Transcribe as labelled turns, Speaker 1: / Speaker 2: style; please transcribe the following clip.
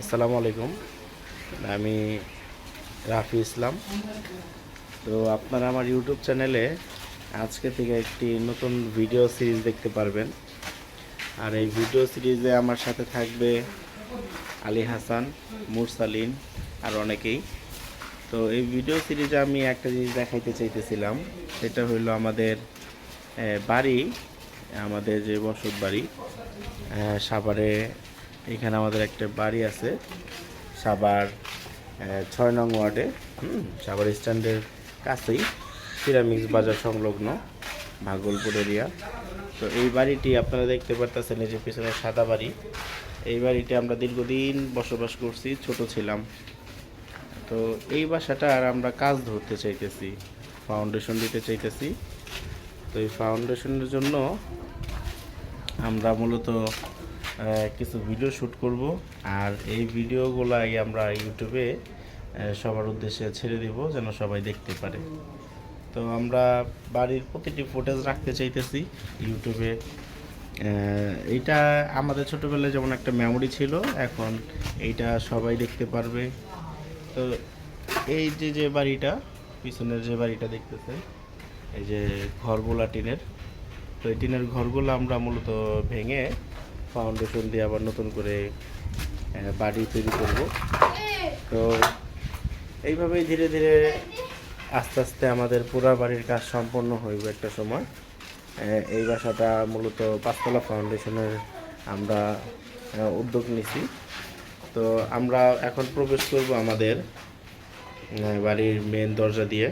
Speaker 1: আসসালামু আলাইকুম। আমি রাফি ইসলাম। তো আপনারা আমার ইউটিউব চ্যানেলে আজকে থেকে একটি নতুন ভিডিও সিরিজ দেখতে পারবেন। আর এই ভিডিও সিরিজে আমার সাথে থাকবে আলী হাসান, মুরসালিন আর অনেকেই। তো এই ভিডিও সিরিজে আমি একটা জিনিস দেখাইতে চাইতেছিলাম। সেটা হলো আমাদের বাড়ি, আমাদের যে বসত বাড়ি সাভারে এখানে আমাদের একটা বাড়ি আছে আহ, ছয় নং ওয়ার্ডে। সাভার স্ট্যান্ডের কাছেই সিরামিক্স বাজার সংলগ্ন ভাগলপুর এরিয়া। তো এই বাড়িটি আপনারা দেখতে পারতেছেন এই যে পিছনে সাদা বাড়ি। এই বাড়িতে আমরা দীর্ঘদিন বসবাস করছি ছোট ছিলাম। তো এই বাসাটা আর আমরা কাজ ধরতে চাইতেছি ফাউন্ডেশন দিতে চাইতেছি। তো এই ফাউন্ডেশনের জন্য আমরা মূলত কিছু ভিডিও শ্যুট করব। আর এই ভিডিওগুলাই আমরা ইউটিউবে সবার উদ্দেশ্যে ছেড়ে দিব, যেন সবাই দেখতে পারে। তো আমরা বাড়ির প্রতিটি ফুটেজ রাখতে চাইতেছি ইউটিউবে এইটা আমাদের ছোটোবেলায় যেমন একটা মেমোরি ছিল, এখন এইটা সবাই দেখতে পারবে। তো এই যে যে বাড়িটা, পিছনের যে বাড়িটা দেখতেছে এই যে ঘরগুলা টিনের। তো এই টিনের ঘরগুলো আমরা মূলত ভেঙে ফাউন্ডেশন দিয়ে আবার নতুন করে বাড়ি তৈরি করব। তো এইভাবেই ধীরে ধীরে আস্তে আস্তে আমাদের পুরা বাড়ির কাজ সম্পন্ন হইব একটা সময়। এই বাসাটা মূলত পাঁচতলা ফাউন্ডেশনের আমরা উদ্যোগ নিছি। তো আমরা এখন প্রবেশ করব আমাদের বাড়ির মেন দরজা দিয়ে।